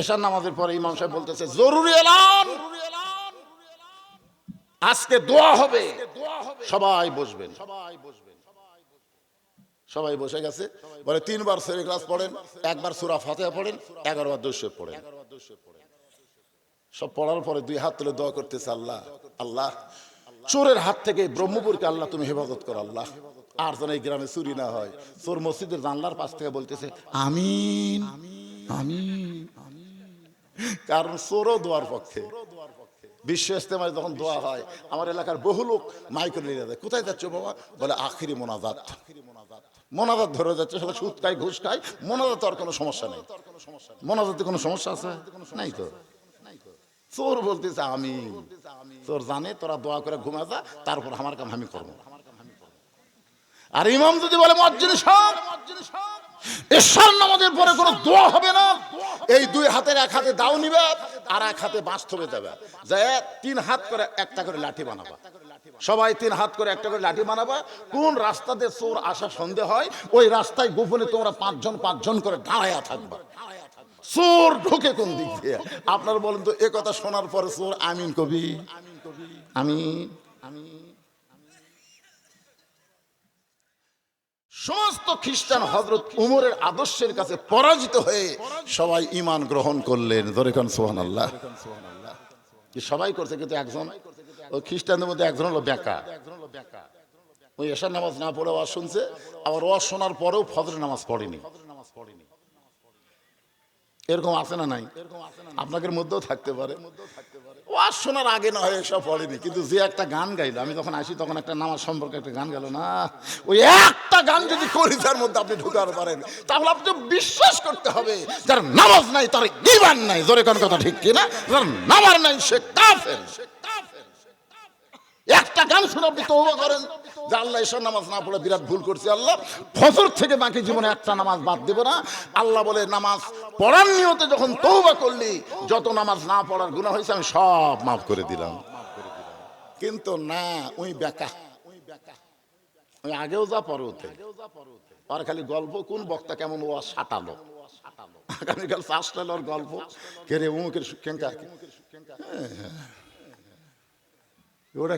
এশার নামাজের পরে ইমাম সাহেব বলতেছে, জরুরি এলান। আজকে দোয়া হবে। সবাই বসবেন। সবাই বসবেন সবাই বসে গেছে। বলে তিনবার সেরে ক্লাস পড়েন, একবার সুরা ফাতেহা পড়েন এগারো বার দস্য পড়েন। সব পড়ার পরে দুই হাত তুলে দোয়া করতেছে আল্লাহ আল্লাহ, চোরের হাত থেকে ব্রহ্মপুরকে আল্লাহ তুমি হেফাজত করো, আল্লাহ। আর যেন এই গ্রামে চুরি না হয়। চোর মসজিদের জানলার পাশ থেকে বলতেছে আমিন আমিন। কারণ চোরও দোয়ার পক্ষে। বিশ্ব ইস্তেমায় যখন দোয়া হয়, আমার এলাকার বহু লোক মাইক নিয়ে যায় কোথায় যাচ্ছ বাবা? বলে, আখিরি মোনাজাত। মোনাজাত ধরে যাচ্ছে সেটা সুদ খায়, ঘুষ খায়। মোনাজাত আর কোনো সমস্যা নেই। মোনাজাতে কোনো সমস্যা আছে? নাই তো। চোর বলতেছে, আমি। চোর জানে, তোরা দোয়া করে ঘুমা যা, তারপর আমার কাম আমি করব। আর ইমাম যদি বলে মজ্জিন সব। ঈশ্বর নামাজের পরে কোনো দোয়া হবে না। এই দুই হাতের এক হাতে দাও নিবে আর এক হাতে বাঁশ থবে যাবে। যে তিন হাত করে একটা করে লাঠি বানাবা। সবাই তিন হাত করে একটা করে লাঠি বানাবা। কোন রাস্তাতে চোর আসা সন্দেহ হয়, ওই রাস্তায় গোপনে তোমরা পাঁচজন পাঁচজন করে দাঁড়ায়া থাকবা। চোর ঢুকে কোন দিক দিয়ে? আপনার বলেন তো, এ কথা শোনার পরে চোর আমিন কবি? আমি আমি সমস্ত খ্রিস্টান হজরত উমরের আদর্শের কাছে পরাজিত হয়ে সবাই ইমান গ্রহণ করলেন। ধরেখান সোহান আল্লাহ সবাই করছে কিন্তু একজন ওই খ্রিস্টানদের মধ্যে একজন হলো বেকা ওই এশার নামাজ না পড়ে ওয়াজ শুনছে আবার ওয়াজ শোনার পরেও ফজরের নামাজ পড়েনি। এরকম আছে না নাই? আপনাদের মধ্যেও থাকতে পারে। ওয়াজ শোনার আগে না হয় এসব পড়েনি কিন্তু যে একটা গান গাইলো, আমি যখন আসি তখন একটা নামাজ সম্পর্কে একটা গান গেল, না, ওই একটা গান যদি করি, তার মধ্যে আপনি ঢুকার পারেন। তাহলে আপনি বিশ্বাস করতে হবে, যার নামাজ নাই, তার ইমান নাই। জোরে কোন কথা ঠিক কিনা? যার নামাজ নাই, সে কাফের। একটা গান শুনে আপনি তৌবা করেন। যে আল্লাহ এসব নামাজ না পড়ে বিরাট ভুল করছি আল্লাহ। ফজর থেকে বাকি জীবনে একটা নামাজ বাদ দেব না। আল্লাহ বলে, নামাজ পড়ার নিয়তে যখন তৌবা করলি, যত নামাজ না পড়ার গুণা হয়েছে, আমি সব মাফ করে দিলাম। কিন্তু না, ওই বেকা। ওই আগেও যা পরে ওতে। আর খালি গল্প, কোন বক্তা কেমন ও সাটালো। আগামীকাল চাষটালোর গল্প। কেরে উমুকের কেঙ্কা ওরে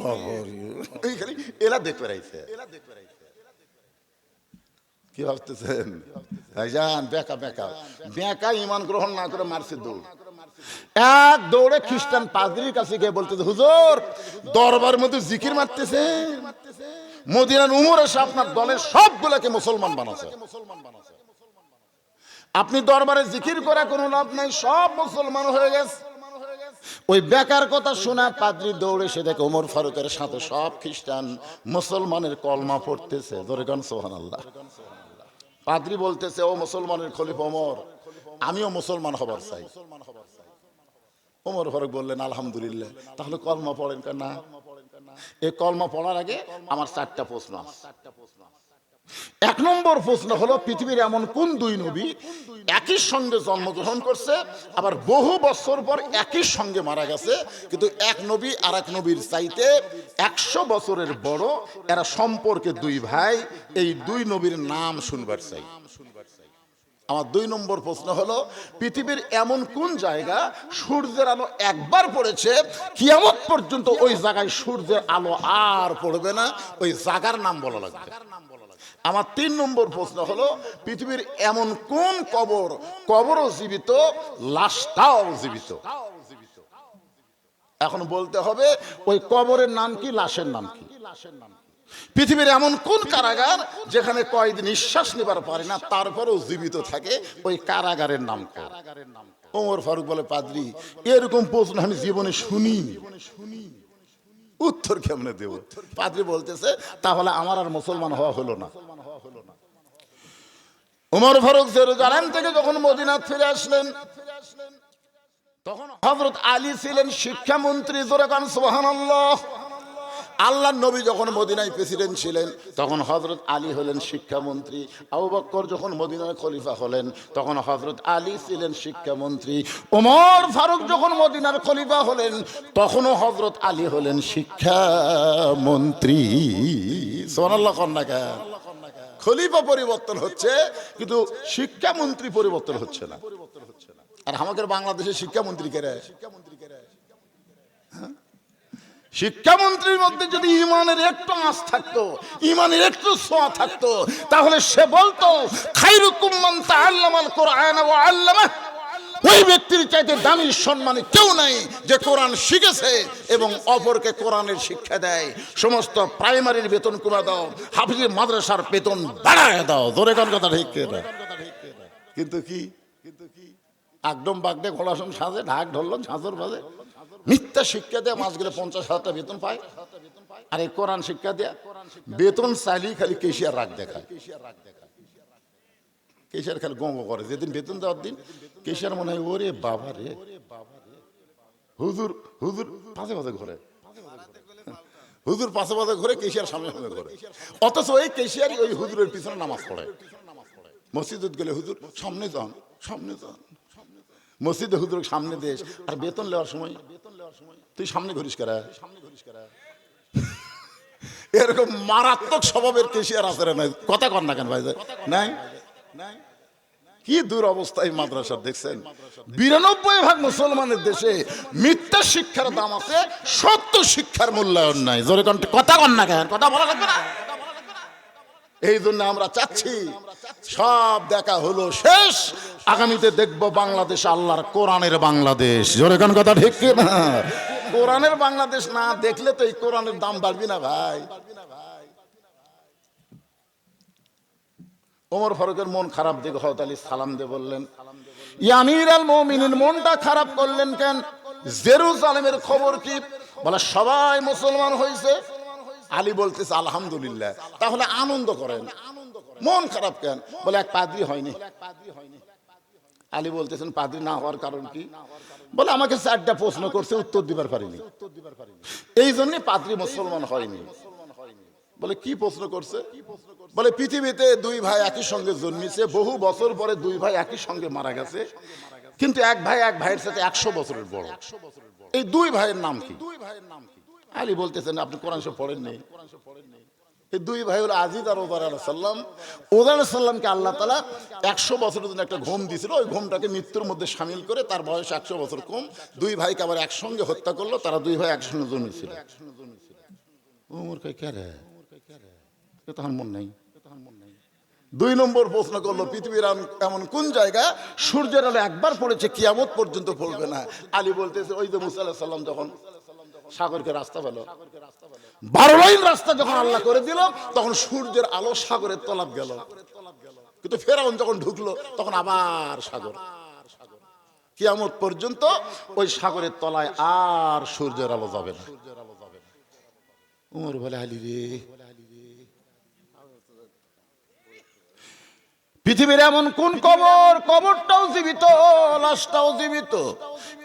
বাবারে। এই খালি এলা দেখতে রাইছে কি ভাবতেছেন? ভাইজান বেকা বেকা। বেকা ইমান গ্রহণ না করে মারছে দৌড়। এক দৌড়ে খ্রিস্টান পাদ্রির কাছে গিয়ে বলতেছে হুজুর দরবারের মধ্যে জিকির মারতেছে। মদিনার উমর এসে আপনার দলের সবগুলোকে মুসলমান বানাচ্ছে আপনি দরবারে জিকির করা কোনো লাভ নাই সব মুসলমান হয়ে গেছে। ওই বেকার কথা শোনা পাদ্রি দৌড়ে সে দেখে ওমর ফারুকের সাথে সব খ্রিস্টান মুসলমানের কলমা পড়তেছে। দরেগান সোহান আল্লাহ পাদ্রি বলতেছে, ও মুসলমানের খলিফ ওমর, আমিও মুসলমান হবার চাই। ওমর ফারুক বললেন, আলহামদুলিল্লাহ, তাহলে কলমা পড়েন কেন না? এই কলমা পড়ার আগে আমার চারটা প্রশ্ন আছে। এক নম্বর প্রশ্ন হলো, পৃথিবীর এমন কোন দুই নবী একই সঙ্গে জন্মগ্রহণ করছে, আবার বহু বছর পর একই সঙ্গে মারা গেছে, কিন্তু এক নবী আর এক নবীর চাইতে একশো বছরের বড়, এরা সম্পর্কে দুই ভাই, এই দুই নবীর নাম শুনবার চাই। আমার দুই নম্বর প্রশ্ন হলো, পৃথিবীর এমন কোন জায়গা সূর্যের আলো একবার পড়েছে, কিয়ামত পর্যন্ত ওই জায়গায় সূর্যের আলো আর পড়বে না, ওই জায়গার নাম বলা লাগবে। আমার তিন নম্বর প্রশ্ন হলো, পৃথিবীর এমন কোন কবর কবরও জীবিত, লাশটাও জীবিত? এখন বলতে হবে, ওই কবরের নাম কি, লাশের নাম কি? পৃথিবীর এমন কোন কারাগার যেখানে কয়েকদিন নিঃশ্বাস নেবার পারে না, তারপরেও জীবিত থাকে, ওই কারাগারের নাম কারাগারের নাম ওমর ফারুক বলে, পাদ্রি, এরকম প্রশ্ন আমি জীবনে শুনি শুনি উত্তর কেমনে দেব? পাদ্রি বলতেছে, তাহলে আমার আর মুসলমান হওয়া হলো না। উমর ফারুক জেরুজালেম থেকে যখন মদিনা ফিরে আসলেন, তখন হজরত আলী ছিলেন শিক্ষামন্ত্রী, জোরে কান সুবহানাল্লাহ। আল্লাহ নবী যখন মদিনায় প্রেসিডেন্ট ছিলেন, তখন হজরত আলী হলেন শিক্ষামন্ত্রী, আবু বক্কর যখন মদিনায় খলিফা হলেন, তখন হজরত আলী ছিলেন শিক্ষামন্ত্রী, ওমর ফারুক যখন মদিনার খলিফা হলেন, তখনও হজরত আলী হলেন শিক্ষামন্ত্রী সোনাল্লাহ কন্যা খলিফা পরিবর্তন হচ্ছে, কিন্তু শিক্ষামন্ত্রী পরিবর্তন হচ্ছে না আর আমাদের বাংলাদেশের শিক্ষামন্ত্রী কে রে? হ্যাঁ? শিক্ষামন্ত্রীর মধ্যে যদি ইমানের একটু আঁচ থাকতো, ইমানের একটু ছোঁয়া থাকতো, তাহলে সে বলতো খাইরুকুম মান তাআল্লামাল কোরআন ওয়া আল্লামাহ। ওই ব্যক্তির চাইতে দামি সম্মানে কেউ নাই যে কোরআন শিখেছে এবং অপরকে কোরআনের শিক্ষা দেয়। সমস্ত প্রাইমারির বেতন কমে দাও হাফিজের মাদ্রাসার বেতন বাড়ায় দাও। ধরে কোন কথা ঠিক কিন্তু কি? কিন্তু কি? একদম বাগডে ঘোড়াসন সাজে, ঢাক ঢললো ঝাঁঝর বাজে। মিথ্যা শিক্ষা দেয়া মাস গেলে পঞ্চাশ হাজার বেতন পায়। আর এই কোরআন শিক্ষা দেয়া, বেতন চাইলেই খালি কেশিয়ার রাগ দেখায়। কেশিয়ার খালি গঙ্গ করে। যেদিন বেতন দেওয়ার দিন কেশিয়ার মনে হয়, ওরে বাবা রে। হুজুর হুজুর পাশে পাশে ঘরে। হুজুর পাশে পাশে ঘরে, কেশিয়ার সামনে সামনে ঘরে। অথচ ওই কেশিয়ারই ওই হুজুরের পিছনে নামাজ পড়ে। মসজিদে গেলে হুজুর সামনে যান সামনে যান মসজিদে হুজুর সামনে দেশ, আর বেতন নেওয়ার সময় তুই সামনে ঘুরিস কারা সামনে ঘুরিস কারা এরকম মারাত্মক স্বভাবের কেশিয়ার আছে রে নাই। কথা কর না কেন ভাই নাই? কি দূর অবস্থায় মাদ্রাসা, দেখছেন? বিরানব্বই ভাগ মুসলমানের দেশে মিথ্যা শিক্ষার দাম আছে, সত্য শিক্ষার মূল্যায়ন নাই। জোরে কন কথা কন না কেন? কথা বলা লাগবে না? এই জন্য আমরা চাচ্ছি, সব দেখা হলো শেষ। আগামীতে দেখব বাংলাদেশ, আল্লাহর কোরআনের বাংলাদেশ। জোরে কথা ঠিক না কোরআনের বাংলাদেশ না দেখলে তো এই কোরআনের দাম বাড়বি না ভাই। ওমর ফারুকের মন খারাপ দেখে হয়তো আলী সালাম দিয়ে বললেন, ইয়ামির আল মমিনের মনটা খারাপ করলেন কেন? জেরুজালেমের খবর কি? বলে, সবাই মুসলমান হয়েছে আলী বলতেছে, আলহামদুলিল্লাহ। তাহলে আনন্দ করেন। মন খারাপ কেন? বলে, এক পাদ্রি হয়নি। আলী বলতেছেন, পাদ্রি না হওয়ার কারণ কি? বলে, আমাকে চারটা প্রশ্ন করছে, উত্তর দিবার পারিনি। এই জন্য পাদ্রি মুসলমান হয়নি। বলে, কি প্রশ্ন করছে? বলে, পৃথিবীতে দুই ভাই একই সঙ্গে জন্মিছে, বহু বছর পরে দুই ভাই একই সঙ্গে মারা গেছে, কিন্তু এক ভাই এক ভাইয়ের সাথে একশো বছরের বড়। এই দুই ভাইয়ের নাম কি? দুই ভাইয়ের নাম কি আলী বলতেছেন, আপনি কোরআন শরীফ পড়েন নেই এই দুই ভাই হলো আজিজ আর সাল্লাম ওদার আলাহ সাল্লামকে আল্লাহ তালা একশো বছরের জন্য একটা ঘুম দিয়েছিল। ওই ঘুমটাকে মৃত্যুর মধ্যে সামিল করে তার বয়স একশো বছর কম। দুই ভাইকে আবার একসঙ্গে হত্যা করল, তারা দুই ভাই একসঙ্গে জন্মেছিল। ওমর কে এ মন নাই। দুই নম্বর প্রশ্ন করল, পৃথিবীর এমন- কোন জায়গা সূর্যের আলো একবার পড়েছে, কিয়ামত পর্যন্ত পড়বে না? আলী বলতেছে, ওই যে মুসা সাল্লাম যখন সাগরকে রাস্তা পেল। বারো লাইন রাস্তা যখন আল্লাহ করে দিল, তখন সূর্যের আলো সাগরের তলাপ গেল। কিন্তু ফেরাউন যখন ঢুকলো, তখন আবার সাগর। কিয়ামত পর্যন্ত ওই সাগরের তলায় আর সূর্যের আলো যাবে না। উমর বলে, আলি রে পৃথিবীর এমন কোন কবর? কবরটাও জীবিত লাশটাও জীবিত।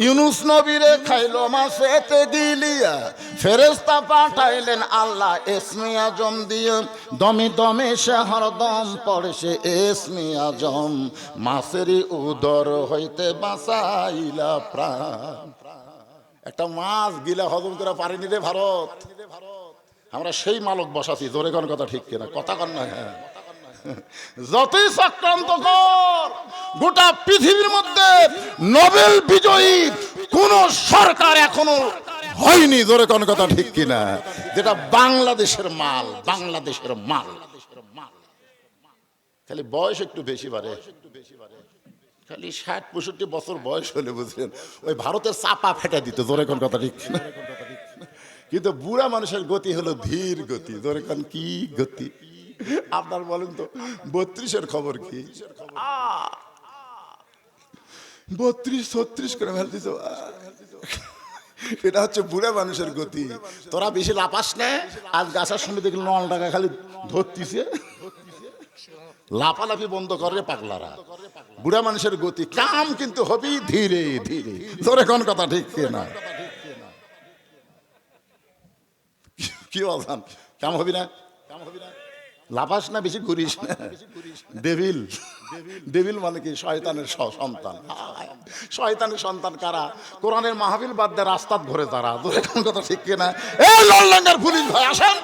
ইউনুস নবীরে খাইলো মাসেতে গিলিয়া ফেরেস্তা পাঠাইলেন আল্লাহ এসমি আজম দিয়ে। দমে দমে সে হরদম পড়ে সে এসমি আজম মাসেরই উদর হইতে বাঁচাইলা প্রাণ। একটা মাছ গিলা হজম করে পারেনি রে ভারত। আমরা সেই মালক বসাছি জোরে কোন কথা ঠিক কিনা? কথা কন না হ্যাঁ। যতই চক্রান্ত কর, গোটা পৃথিবীর মধ্যে নোবেল বিজয়ী কোন সরকার এখনও হয়নি, জোরে কোন কথা ঠিক কিনা? যেটা বাংলাদেশের মাল বাংলাদেশের মাল। খালি বয়স একটু বেশি বাড়ে। খালি ষাট, পঁয়ষট্টি বছর বয়স হলে বুঝলেন, ওই ভারতের চাপা ফেটা দিত, জোরে কোন কথা ঠিক কিনা? কিন্তু বুড়া মানুষের গতি হলো ধীর গতি, জোরে কোন কি গতি? আপনার বলেন তো, বত্রিশের খবর কি? বত্রিশ, ছত্রিশ করে ফেলতিস এটা হচ্ছে বুড়া মানুষের গতি। তোরা বেশি লাপাস না, আজ গাছের সঙ্গে দেখলি নল টাকা খালি ধরতিছে। লাফালাফি বন্ধ করে পাগলারা। বুড়া মানুষের গতি, কাম কিন্তু হবেই ধীরে ধীরে। তোর কোন কথা ঠিক না? কি বলতাম কাম হবি না কাম হবি না? লাফাস না, বেশি ঘুরিস না। ডেভিল ডেভিল মানে কি? শয়তানের সন্তান। শয়তানের সন্তান কারা? কোরআনের মাহফিল বাদ দিয়ে রাস্তাত ঘরে তারা এখন কথা ঠিক কিনা? এ লল্লাঙ্গার পুলিশ ভাই, আসেন।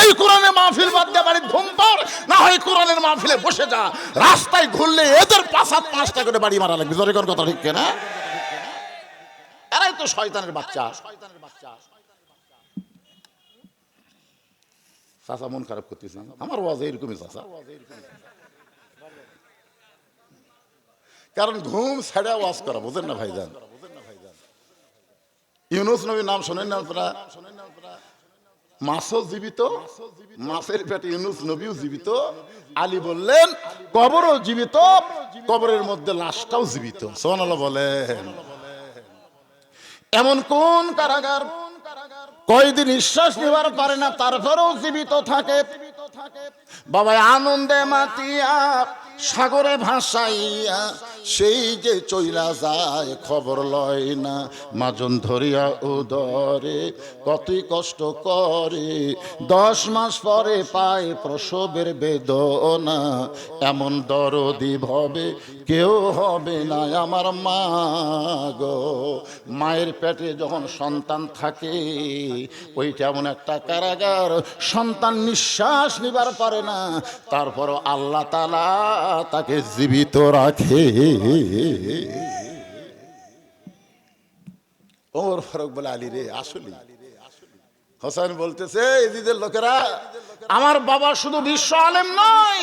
এই কোরআনের মাহফিল বাদ দিয়ে বাড়ির ঘুম পার না হয় কোরআনের মাহফিলে বসে যা। রাস্তায় ঘুরলে এদের পাঁচ হাত পাঁচটা করে বাড়ি মারা লাগবে। জোরে কোন কথা ঠিক না এরাই তো শয়তানের বাচ্চা শয়তানের বাচ্চা। চাচা মন খারাপ করতেছি। আমার ওয়াজ এরকমই চাচা। কারণ ঘুম ছাড়া ওয়াজ করা, বুঝেন না ভাইজান? ইউনুস নবীর নাম শোনেন না আপনারা? মাছও জীবিত মাছের পেটে ইউনুস নবীও জীবিত। আলী বললেন, কবরও জীবিত, কবরের মধ্যে লাশটাও জীবিত। সোনালা বলেন। এমন কোন কারাগার কয়দিন নিঃশ্বাস নেবার পারে না তারপরেও জীবিত থাকে। বাবা আনন্দে মাতিয়া সাগরে ভাসাইয়া সেই যে চইলা যায়, খবর লয় না। মাজন ধরিয়া উদরে কতই কষ্ট করে। দশ মাস পরে পায় প্রসবের বেদনা। এমন দরদি ভবে কেউ হবে না আমার মা গো। মায়ের পেটে যখন সন্তান থাকে ওইটা এমন একটা কারাগার সন্তান নিঃশ্বাস নিবার পারে না। তারপরও আল্লাহ তালা তাকে জীবিত রাখে। ওমর ফারুক বলে, আলী রে, আসলে? হোসেন বলতেছে এদিদের লোকেরা, আমার বাবা শুধু বিশ্ব আলেম নয়,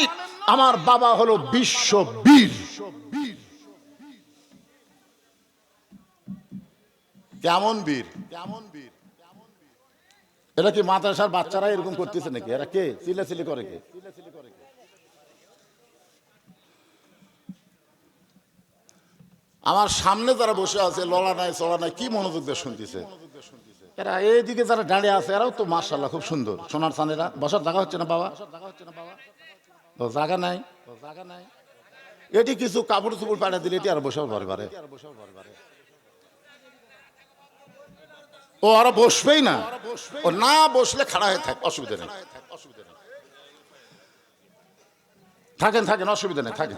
আমার বাবা হলো বিশ্ব বীর কেমন বীর। কেমন বীর? এটা কি মাদ্রাসার বাচ্চারা এরকম করতেছে নাকি? এরা কে? চিল্লাচিল্লি করে কে? আমার সামনে যারা বসে আছে, লড়া নাই, চড়া নাই, কি মনোযোগ দিয়ে শুনতেছে? এরা এইদিকে যারা দাঁড়িয়ে আছে, এরাও তো মার্শাল্লাহ খুব সুন্দর। সোনার চানেরা বসার জায়গা হচ্ছে না বাবা? জায়গা নাই জায়গা নাই। এটি কিছু কাপড় চুপড় পাঠিয়ে দিলে এটি আর বসার ঘরে ও ওরা বসবেই না। ও না বসলে খাড়া হয়ে থাক, অসুবিধা নেই। থাকেন থাকেন, অসুবিধা নেই, থাকেন।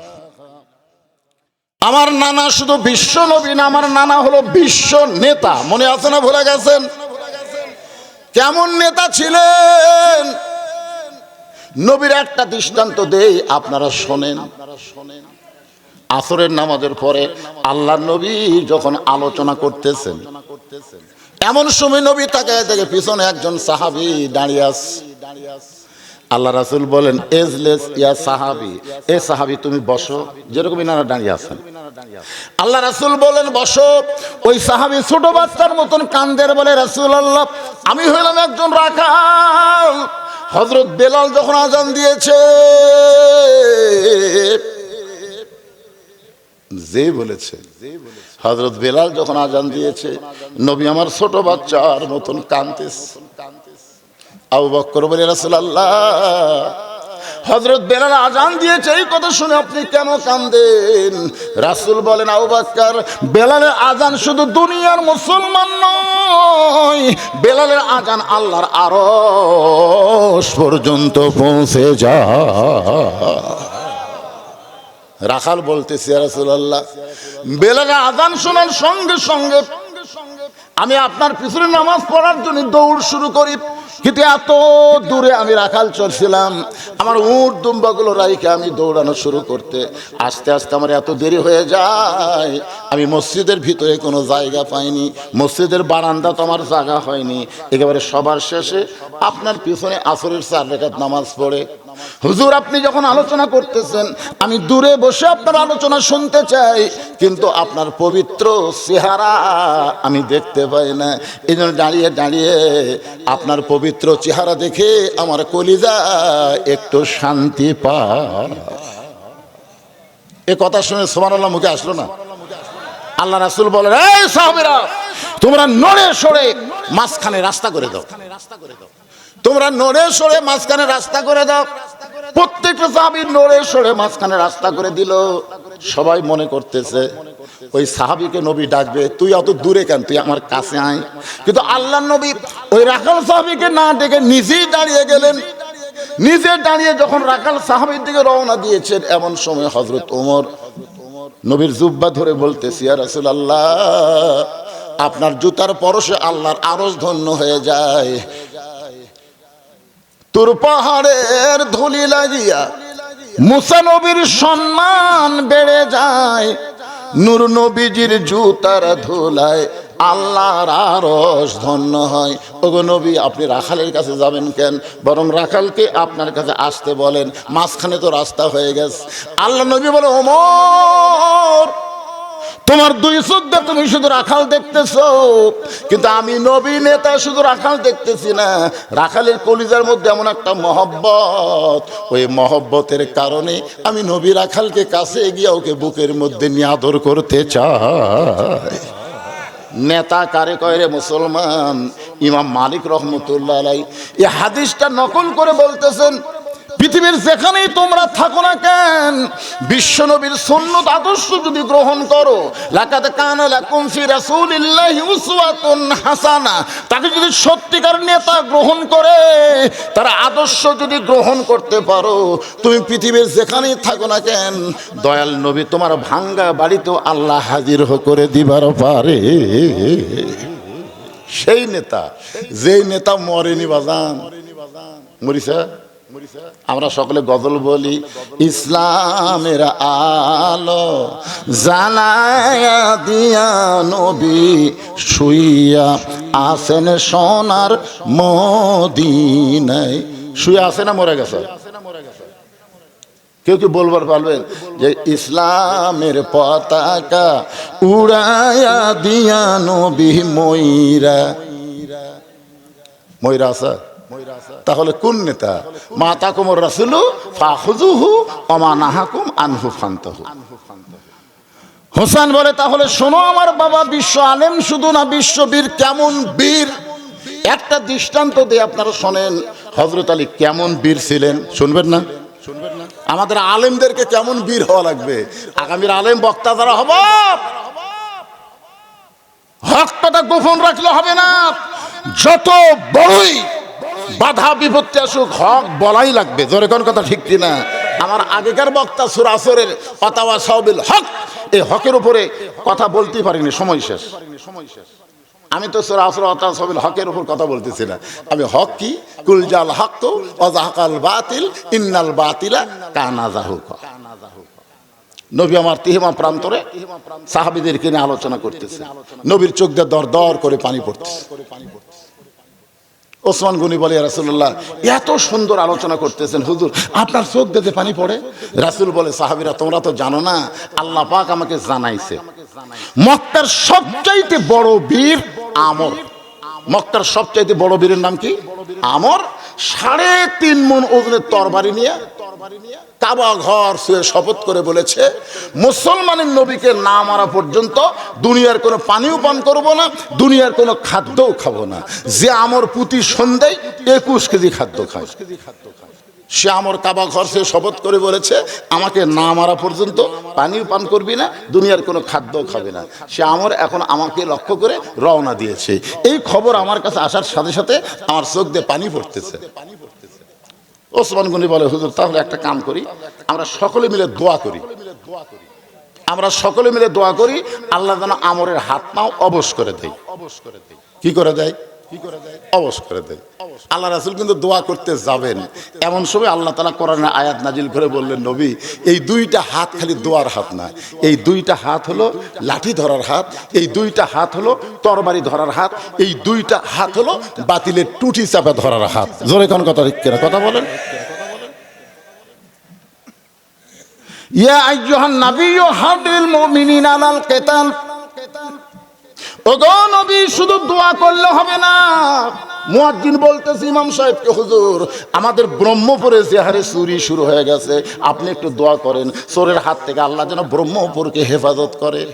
আমার নানা শুধু বিশ্ব নবী না, আমার নানা হলো বিশ্ব নেতা। মনে আছে না ভুলে গেছেন? কেমন নেতা ছিলেন? নবীর একটা দৃষ্টান্ত দেই, আপনারা শোনেন। আপনারা শোনেন আসরের নামাজের পরে আল্লাহ নবী যখন আলোচনা করতেছেন, এমন সময় নবী তাকে দেখে পিছনে একজন সাহাবি দাঁড়িয়ে আস দাঁড়িয়ে আস আল্লাহ রাসুল বলেন, এজলেস ইয়া সাহাবি। এ সাহাবি, তুমি বসো। যেরকম ইনারা দাঁড়িয়ে আছেন। আল্লাহ রাসুল বলেন, বসো। ওই সাহাবি ছোট বাচ্চার মতন কান্দের বলে, রাসুল আল্লাহ, আমি হইলাম একজন রাখাল। হজরত বেলাল যখন আজান দিয়েছে, যে বলেছে হজরত বেলাল যখন আজান দিয়েছে, নবী আমার ছোট বাচ্চার মতন কান্দেছে আবু বক্কর বলে রাসূলুল্লাহ হজরত বেলাল আজান দিয়েছে, এই কথা শুনে আপনি কেন কান্দেন? রাসূল বলেন, আবু বক্কর বেলালের আজান শুধু দুনিয়ার মুসলমান নয়, বেলালের আজান আল্লাহর আরশ পর্যন্ত পৌঁছে যা রাখাল বলতেছি রাসুল আল্লাহ বেলালের আজান শোনার সঙ্গে সঙ্গে আমি আপনার পিছনে নামাজ পড়ার জন্য দৌড় শুরু করি। কিন্তু এত দূরে আমি রাখাল চলছিলাম আমার উঁট দুম্বাগুলো রাইকে আমি দৌড়ানো শুরু করতে। আস্তে আস্তে আমার এত দেরি হয়ে যায়। আমি মসজিদের ভিতরে কোনো জায়গা পাইনি। মসজিদের বারান্দা তো আমার জায়গা হয়নি। একেবারে সবার শেষে আপনার পিছনে আসরের চার রেখাত নামাজ পড়ে। হুজুর, আপনি যখন আলোচনা করতেছেন, আমি দূরে বসে আপনার আলোচনা শুনতে চাই, কিন্তু আপনার পবিত্র চেহারা আমি দেখতে পাই না। এই জন্য দাঁড়িয়ে দাঁড়িয়ে আপনার পবিত্র চেহারা দেখে আমার কলিজা একটু শান্তি পায়। এ কথা শুনে সোমান আল্লাহ মুখে আসলো না? আল্লাহ রাসুল সাহাবেরা, তোমরা নড়ে সরে মাঝখানে রাস্তা করে দাও রাস্তা করে দাও। তোমরা নড়ে সরে মাঝখানে রাস্তা করে দাও। প্রত্যেকটা সাহাবি নড়ে সরে মাঝখানে রাস্তা করে দিল। সবাই মনে করতেছে, ওই সাহাবিকে নবী ডাকবে, তুই অত দূরে কেন? তুই আমার কাছে আয়। কিন্তু আল্লাহ নবী ওই রাখাল সাহাবিকে না ডেকে নিজেই দাঁড়িয়ে গেলেন। নিজে দাঁড়িয়ে যখন রাখাল সাহাবির দিকে রওনা দিয়েছেন, এমন সময় হজরত ওমর নবীর জুব্বা ধরে বলতেছি আর রাসুল আল্লাহ আপনার জুতার পরশে আল্লাহর আরজ ধন্য হয়ে যায়। তোর পাহাড়ের ধুলি লাগিয়া মুসা নবীর সম্মান বেড়ে যায়। নূর নবীজির জুতার ধুলায় আল্লাহর আরস ধন্য হয়। ওগো নবী, আপনি রাখালের কাছে যাবেন কেন? বরং রাখালকে আপনার কাছে আসতে বলেন। মাঝখানে তো রাস্তা হয়ে গেছে। আল্লাহ নবী বলে, ওমর! তোমার দুই চোখ দিয়ে তুমি শুধু রাখাল দেখতেছ। কিন্তু আমি নবী নেতা, শুধু রাখাল দেখতেছি না। রাখালের কলিজার মধ্যে এমন একটা মহব্বত। ওই মহব্বতের কারণে আমি নবী রাখালকে কাছে এগিয়ে ওকে বুকের মধ্যে নিয়ে আদর করতে চাই। নেতা কারে কয় রে মুসলমান? ইমাম মালিক রহমতুল্লাহ এই হাদিসটা নকল করে বলতেছেন পৃথিবীর যেখানেই তোমরা থাকো না কেন বিশ্বনবীর সুন্নত আদর্শ যদি গ্রহণ করো লাকাত কানা লাকুম ফি রাসূলিল্লাহি উসওয়াতুন হাসানা। তাকে যদি সত্যিকার নেতা গ্রহণ করে, তার আদর্শ যদি গ্রহণ করতে পারো, তুমি পৃথিবীর যেখানেই থাকো না কেন, দয়াল নবী তোমার ভাঙ্গা বাড়িতেও আল্লাহ হাজির করে দিবার পারে। সেই নেতা, যেই নেতা মরেনি বাজান। মরিসা আমরা সকলে গজল বলি, ইসলামের আলো জানায়া দিয়া নবী শুইয়া আসেন সোনার মদিনায়। শুয়ে আসে না মরে গেছে? কেউ কি বলবার পারবেন যে ইসলামের পতাকা উড়ায়া দিয়া নবী ময়রা ময়রা আছে? তাহলে কোন নেতা? মা তাকুমর রাসুলু ফাহুজুহু অমা আনহু ফান্তহু। হোসেন বলে, তাহলে শোনো আমার বাবা, বিশ্ব আলেম শুধু না, বিশ্ববীর কেমন বীর? একটা দৃষ্টান্ত দিয়ে আপনারা শোনেন হজরত আলী কেমন বীর ছিলেন? শুনবেন না? শুনবেন না আমাদের আলেমদেরকে কেমন বীর হওয়া লাগবে? আগামীর আলেম বক্তা যারা হব হকটা গোপন রাখলে হবে না। যত বড়ই বাধা বিপত্তি আসুক, হক বলাই লাগবে। জোরে কোন কথা ঠিক কিনা? আমার আগেকার বক্তা সুরাসরের পাতাওয়া সাহবিল হক এই হকের উপরে কথা বলতেই পারিনি, সময় শেষ। আমি তো সুরাসর সাহবিল হকের উপর কথা বলতেছি না। আমি হক কি? কুলজাল হক তো, অজাহাকাল বাতিল, ইন্নাল বাতিলা কানা জাহুক। নবী আমার তিহিমা প্রান্তরে সাহাবিদেরকে নিয়ে আলোচনা করতেছে। নবীর চোখ দিয়ে দর দর করে পানি পড়তেছে। ওসমান গুনি বলে রাসুল্লাহ এত সুন্দর আলোচনা করতেছেন, হুজুর, আপনার চোখ দেখে পানি পড়ে? রাসুল বলে, সাহাবিরা, তোমরা তো জানো না, আল্লাহ পাক আমাকে জানাইছে। মক্কার সবচাইতে বড় বীর আমর। মক্কার সবচাইতে বড় বীরের নাম কি? আমর। সাড়ে তিন মন ওজনের তরবারি নিয়ে কাবা ঘর শুয়ে শপথ করে বলেছে, মুসলমানের নবীকে না মারা পর্যন্ত দুনিয়ার কোনো পানিও পান করব না, দুনিয়ার কোনো খাদ্যও খাব না। যে আমর পুঁতি সন্ধ্যায় একুশ কেজি খাদ্য খায়। সে আমার কাবা ঘর সে শপথ করে বলেছে, আমাকে না মারা পর্যন্ত পানিও পান করবি না, দুনিয়ার কোনো খাদ্যও খাবে না। সে আমর এখন আমাকে লক্ষ্য করে রওনা দিয়েছে। এই খবর আমার কাছে আসার সাথে সাথে আমার চোখ দিয়ে পানি পড়তেছে। ওসমান গনি বলে, হুজুর, তাহলে একটা কাম করি, আমরা সকলে মিলে দোয়া করি। আমরা সকলে মিলে দোয়া করি, আল্লাহ যেন আমরের হাত পাও অবশ করে দেয় অবশ করে দেয়। কি করে দেয়? অবশ করে দেয়। আল্লাহ রাসুল কিন্তু দোয়া করতে যাবেন। এমন সময় আল্লাহ তালা কোরআনে আয়াত নাজিল করে বললেন, নবী, এই দুইটা হাত খালি দোয়ার হাত না। এই দুইটা হাত হলো লাঠি ধরার হাত, এই দুইটা হাত হলো তরবারি ধরার হাত, এই দুইটা হাত হলো বাতিলের টুটি চাপা ধরার হাত। জোরে কোন কথা ঠিক কিনা? কথা বলেন। ইয়া আইয়ুহান নাবিয়্যু হাদিল মুমিনিনা আলাল কিতাল। ওগো নবী, শুধু দোয়া করলে হবে না। মুয়াজ্জিন বলতেছে ইমাম সাহেবকে, হুজুর, আমাদের ব্রহ্মপুরে যে হারে চুরি শুরু হয়ে গেছে। আপনি একটু দোয়া করেন। চোরের হাত থেকে আল্লাহ যেন ব্রহ্মপুরকে হেফাজত করে।